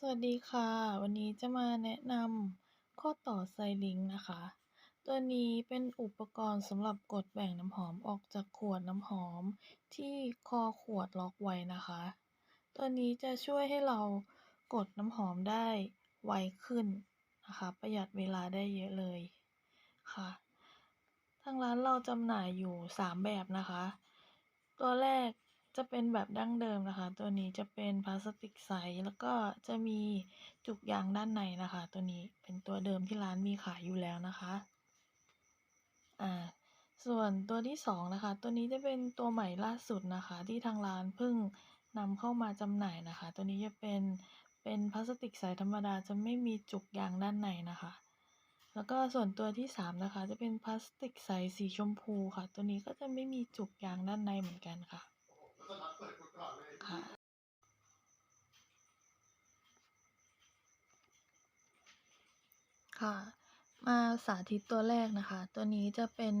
สวัสดีค่ะ วันนี้จะมาแนะนำข้อต่อไซลิงนะคะ ตัวนี้เป็นอุปกรณ์สำหรับกดแบ่งน้ำหอมออกจากขวดน้ำหอมที่คอขวดล็อกไว้นะคะ ตัวนี้จะช่วยให้เรากดน้ำหอมได้ไวขึ้นนะคะ ประหยัดเวลาได้เยอะเลยค่ะ ทางร้านเราจำหน่ายอยู่ 3 แบบนะคะ ตัวแรก จะเป็นแบบดั้งเดิมนะคะ ตัวนี้จะเป็นพลาสติกใส แล้วก็จะมีจุกยางด้านในนะคะ ตัวนี้เป็นตัวเดิมที่ร้านมีขายอยู่แล้วนะคะอ่าส่วนตัวที่สองนะคะ ตัวนี้จะเป็นตัวใหม่ล่าสุดนะคะ ที่ทางร้านเพิ่งนำเข้ามาจำหน่ายนะคะ ตัวนี้จะเป็นเป็นพลาสติกใสธรรมดาจะไม่มีจุกยางด้านในนะคะ แล้วก็ส่วนตัวที่สามนะคะ จะเป็นพลาสติกใสสีชมพูค่ะ ตัวนี้ก็จะไม่มีจุกยางด้านในเหมือนกันค่ะค่ะ ค่ะ มาสาธิตตัวแรกนะคะ ตัวนี้จะเป็น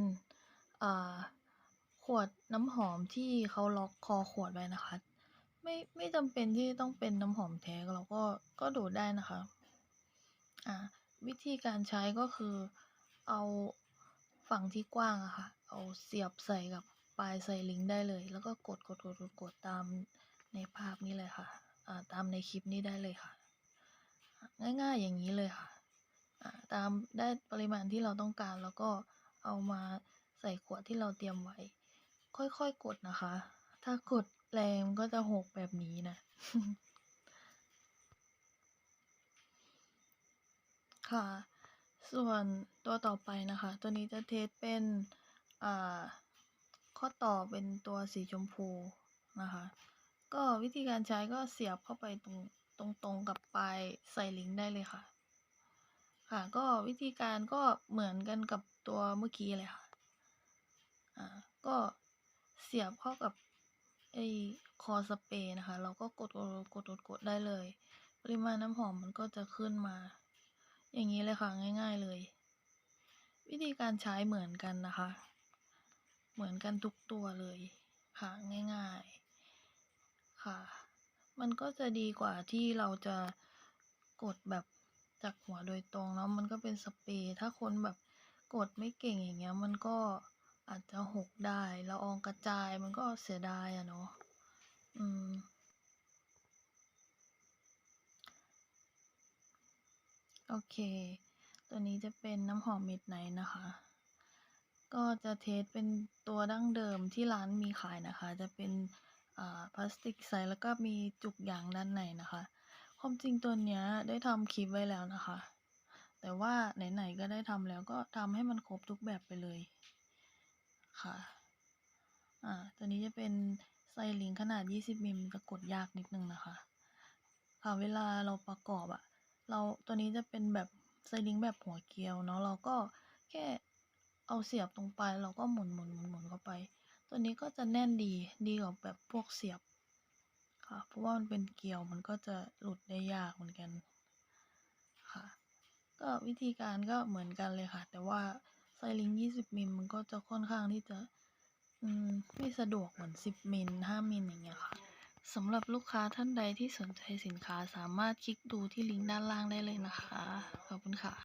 ขวดน้ำหอมที่เขาล็อกคอขวดไว้นะคะ ไม่ไม่จำเป็นที่ต้องเป็นน้ำหอมแท้เราก็ก็ดูดได้นะคะอ่าวิธีการใช้ก็คือเอาฝั่งที่กว้างอะค่ะ เอาเสียบใส่กับปลายไซลิงค์ได้เลย แล้วก็กดกดกดกดกดตามในภาพนี้เลยค่ะ ตามในคลิปนี้ได้เลยค่ะ ง่ายๆอย่างนี้เลยค่ะ ตามได้ปริมาณที่เราต้องการ แล้วก็เอามาใส่ขวดที่เราเตรียมไว้ ค่อยๆกดนะคะ ถ้ากดแรงก็จะหกแบบนี้นะ ค่ะ ส่วนตัวต่อไปนะคะ ตัวนี้จะเทสเป็นข้อต่อเป็นตัวสีชมพูนะคะ ก็วิธีการใช้ก็เสียบเข้าไปตรงตรงตรงกับปลายไซลิงค์ได้เลยค่ะ ค่ะ ก็วิธีการก็เหมือนกันกับตัวเมื่อกี้เลยค่ะ อ่า ก็เสียบเข้ากับไอ้คอสเปรย์นะคะ เราก็กดกดกดกดกดได้เลย ปริมาณน้ำหอมมันก็จะขึ้นมา อย่างนี้เลยค่ะ ง่าย ๆเลย วิธีการใช้เหมือนกันนะคะ เหมือนกันทุกตัวเลยค่ะ ง่าย ๆ ค่ะ มันก็จะดีกว่าที่เราจะกดแบบ จากหัวโดยตรงเนาะมันก็เป็นสเปรย์ถ้าคนแบบกดไม่เก่งอย่างเงี้ย มันก็อาจจะหกได้ละอองกระจายมันก็เสียดายอะเนาะอืม โอเค ตัวนี้จะเป็นน้ำหอม Midnight นะคะ ก็จะเทสเป็นตัวดั้งเดิมที่ร้านมีขายนะคะ จะเป็นอ่าพลาสติกใสแล้วก็มีจุกยางด้านในนะคะ ความจริงตัวเนี้ยได้ทำคลิปไว้แล้วนะคะ แต่ว่าไหนๆก็ได้ทำแล้วก็ทำให้มันครบทุกแบบไปเลยค่ะ อ่า ตัวนี้จะเป็นไซลิงขนาด 20มิลจะกดยากนิดนึงนะคะ ค่ะ เวลาเราประกอบอะเราตัวนี้จะเป็นแบบไซลิงแบบหัวเกลียวเนาะ เราก็แค่เอาเสียบตรงไปเราก็หมุนๆๆๆเข้าไป ตัวนี้ก็จะแน่นดี ดีกว่าแบบพวกเสียบ ราะว่ามันเป็นเกลียวมันก็จะหลุดได้ยากเหมือนกันค่ะ ก็วิธีการก็เหมือนกันเลยค่ะ แต่ว่าไซลิงค์20 มิลมันก็จะค่อนข้างที่จะมไม่สะดวกเหมือน 10 มิล 5 มิลอย่างเงี้ยค่ะสำหรับลูกค้าท่านใดที่สนใจสินค้าสามารถคลิกดูที่ลิงก์ด้านล่างได้เลยนะคะ ขอบคุณค่ะ